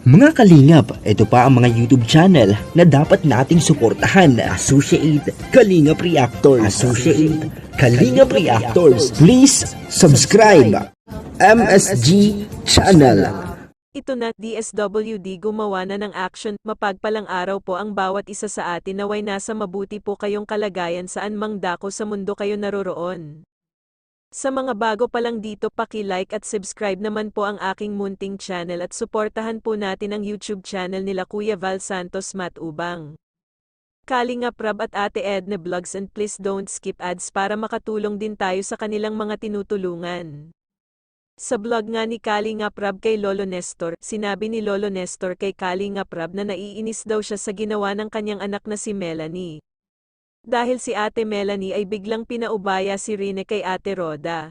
Mga kalingap, ito pa ang mga YouTube channel na dapat nating suportahan. Associate Kalingap Reactors. Associate Kalingap Reactors. Please subscribe. MSG Channel. Ito na DSWD gumawa na ng action, mapagpalang araw po ang bawat isa sa atin naway nasa mabuti po kayong kalagayan saan mang dako sa mundo kayo naroroon. Sa mga bago pa lang dito paki-like at subscribe naman po ang aking munting channel at suportahan po natin ang YouTube channel nila Kuya Val Santos Matubang. Kalinga Prab at Ate Edna Vlogs and please don't skip ads para makatulong din tayo sa kanilang mga tinutulungan. Sa vlog nga ni Kalinga Prab kay Lolo Nestor, sinabi ni Lolo Nestor kay Kalinga Prab na naiinis daw siya sa ginawa ng kanyang anak na si Melanie. Dahil si Ate Melanie ay biglang pinaubaya si Rene kay Ate Roda.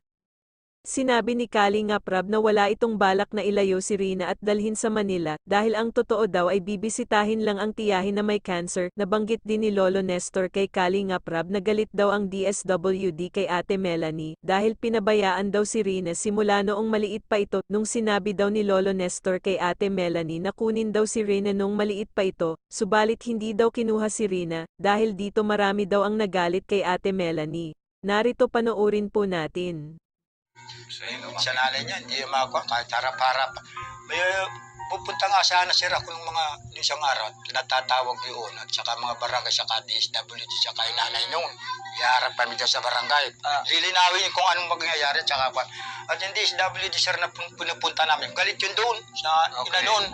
Sinabi ni Kalinga Prab na wala itong balak na ilayo si Rina at dalhin sa Manila dahil ang totoo daw ay bibisitahin lang ang tiyahin na may cancer. Nabanggit din ni Lolo Nestor kay Kalinga Prab na galit daw ang DSWD kay Ate Melanie dahil pinabayaan daw si Rina simula noong maliit pa ito nung sinabi daw ni Lolo Nestor kay Ate Melanie na kunin daw si Rina noong maliit pa ito, subalit hindi daw kinuha si Rina dahil dito marami daw ang nagalit kay Ate Melanie. Narito panoorin po natin. So, yun, sa nanay niya, hindi yung mga kuha, kahit harap-harap. May pupunta nga sana sir ako ng mga ng isang araw, pinatatawag yun, at saka mga barangay, saka DSWD, saka yung nanay noon. Iharap kami dyan sa barangay. Ah. Lilinawin kung anong mangyayari, at saka. At yung DSWD sir na pun- pinupunta namin, galit yun doon, sa Okay. ina noon.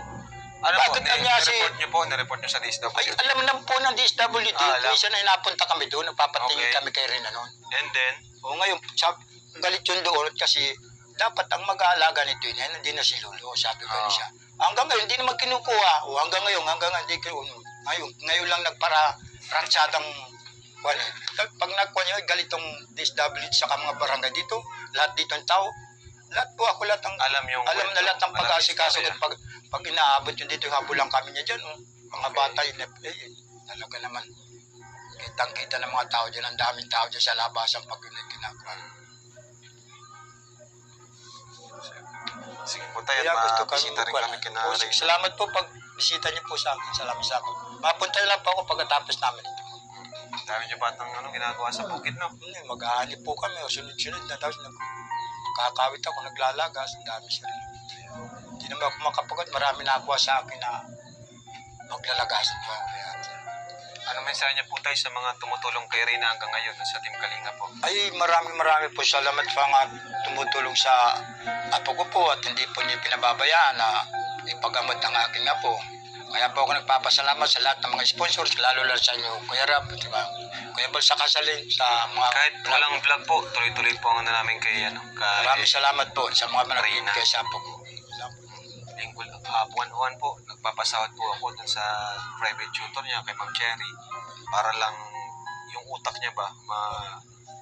Ano po, Bakit ni, kami kasi- report niyo po, na-report niyo sa DSWD. Ay, alam na po ng DSWD, Ah, minsan na napunta kami doon, nagpapatingin Okay. kami kay Rina noon. And then, O ngayon, sab galit yun doon kasi dapat ang mag-aalaga nito yun, hindi na si Lolo, sabi ko Oo. siya. Hanggang ngayon, hindi naman kinukuha. O hanggang ngayon, hanggang hindi kinukuha. Ngayon, ngayon lang nagpara ransadang eh. Pag- nagkuha niya, galit tong DSWD sa mga barangay dito, lahat dito ang tao. Lahat po ako lahat ang alam yung alam na lahat ng pag-asikaso at pag, pag inaabot yun dito, habulang kami niya dyan. Oh. Mga Okay. bata yun, eh, eh, talaga naman. Kitang-kita ng mga tao dyan, ang daming tao dyan sa labasan pag yun ay ginagawa. Sige po tayo, Kaya gusto at kami bisita rin magkuhan. kami kina O, Ray. Salamat po pag bisita niyo po sa akin. Salamat sa akin. Mapunta lang po ako pagkatapos namin ito. Dami niyo batang ano, ginagawa sa bukid, no? Hindi, maghahanip po kami. O, sunod-sunod na. Tapos nag kakawit ako, naglalagas. Ang dami siya rin. Hindi naman ako makapagod. Marami nakuha sa akin na maglalagas. Kaya, Ano mensahe niyo po tayo sa mga tumutulong kay Reyna hanggang ngayon sa Team Kalinga po? Ay, marami marami po salamat pa nga tumutulong sa apo ko po at hindi po niya pinababayaan na ipagamot ang aking apo. Kaya po ako nagpapasalamat sa lahat ng mga sponsors, lalo lang sa inyo, Kuya Rab, di ba? Kuya Bal sa kasalin, sa mga... Kahit walang vlog po, tuloy-tuloy po ang ano namin kay, ano, kay Maraming salamat po sa mga managing kay sa apo ko. Lingkol, uh, buwan-buwan po, nagpapasahod po ako dun sa private tutor niya kay Ma'am Cherry para lang yung utak niya ba, ma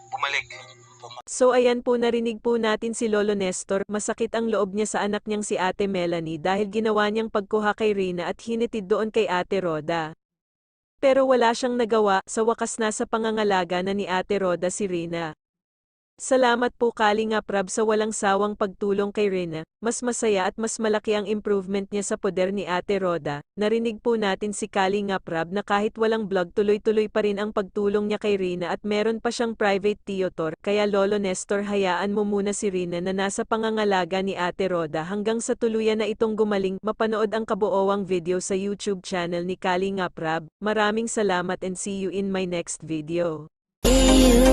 bumalik. So ayan po narinig po natin si Lolo Nestor, masakit ang loob niya sa anak niyang si Ate Melanie dahil ginawa niyang pagkuha kay Rina at hinitid doon kay Ate Roda. Pero wala siyang nagawa, sa wakas nasa pangangalaga na ni Ate Roda si Rina. Salamat po Kalinga Prab sa walang sawang pagtulong kay Rina, mas masaya at mas malaki ang improvement niya sa poder ni Ate Roda. Narinig po natin si Kalinga Prab na kahit walang vlog tuloy-tuloy pa rin ang pagtulong niya kay Rina at meron pa siyang private tutor. Kaya Lolo Nestor hayaan mo muna si Rina na nasa pangangalaga ni Ate Roda hanggang sa tuluyan na itong gumaling. Mapanood ang kabuoang video sa YouTube channel ni Kalinga Prab. Maraming salamat and see you in my next video. You